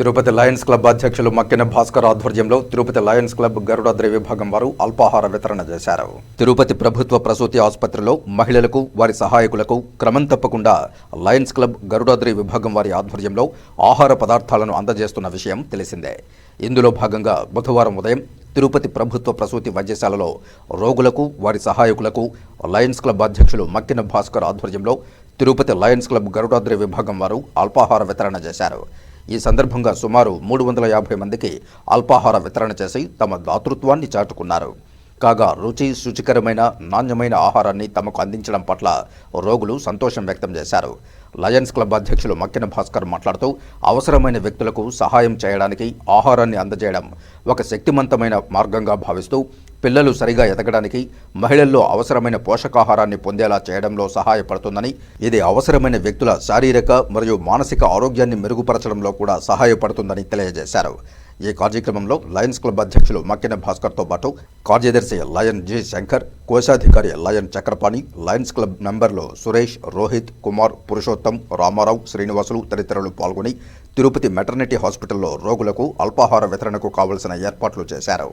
Tirupati Lions club అధ్యక్షులు మక్కిన భాస్కర్ ఆధ్వర్యంలో Tirupati Lions club Garudadri విభాగం వారు అల్పాహార వితరణ చేశారు. తిరుపతి ప్రభుత్వ ప్రసూతి ఆసుపత్రిలో మహిళలకు వారి సహాయకులకు క్రమం తప్పకుండా లయన్స్ క్లబ్ గరుడాద్రి విభాగం వారి ఆధ్వర్యంలో ఆహార పదార్థాలను అందజేస్తున్న విషయం తెలిసిందే. ఇందులో భాగంగా బుధవారం ఉదయం తిరుపతి ప్రభుత్వ ప్రసూతి వైద్యశాలలో రోగులకు వారి సహాయకులకు లయన్స్ క్లబ్ అధ్యక్షులు మక్కిన భాస్కర్ ఆధ్వర్యంలో తిరుపతి లయన్స్ క్లబ్ గరుడాద్రి విభాగం వారు అల్పాహార వితరణ చేశారు. ఈ సందర్భంగా సుమారు మూడు వందల యాభై మందికి అల్పాహార వితరణ చేసి తమ దాతృత్వాన్ని చాటుకున్నారు. కాగా రుచి శుచికరమైన నాణ్యమైన ఆహారాన్ని తమకు అందించడం పట్ల రోగులు సంతోషం వ్యక్తం చేశారు. లయన్స్ క్లబ్ అధ్యక్షులు మక్కిన భాస్కర్ మాట్లాడుతూ అవసరమైన వ్యక్తులకు సహాయం చేయడానికి ఆహారాన్ని అందజేయడం ఒక శక్తివంతమైన మార్గంగా భావిస్తూ పిల్లలు సరిగా ఎదగడానికి మహిళల్లో అవసరమైన పోషకాహారాన్ని పొందేలా చేయడంలో సహాయపడుతుందని ఇది అవసరమైన వ్యక్తుల శారీరక మరియు మానసిక ఆరోగ్యాన్ని మెరుగుపరచడంలో కూడా సహాయపడుతుందని తెలియజేశారు. ఈ కార్యక్రమంలో లయన్స్ క్లబ్ అధ్యక్షులు మక్కిన భాస్కర్తో పాటు కార్యదర్శి లయన్ జి శంకర్ కోశాధికారి లయన్ చక్రపాణి లయన్స్ క్లబ్ మెంబర్లు సురేష్ రోహిత్ కుమార్ పురుషోత్తం రామారావు శ్రీనివాసులు తదితరులు పాల్గొని తిరుపతి మెటర్నిటీ హాస్పిటల్లో రోగులకు అల్పాహార వితరణకు కావలసిన ఏర్పాట్లు చేశారు.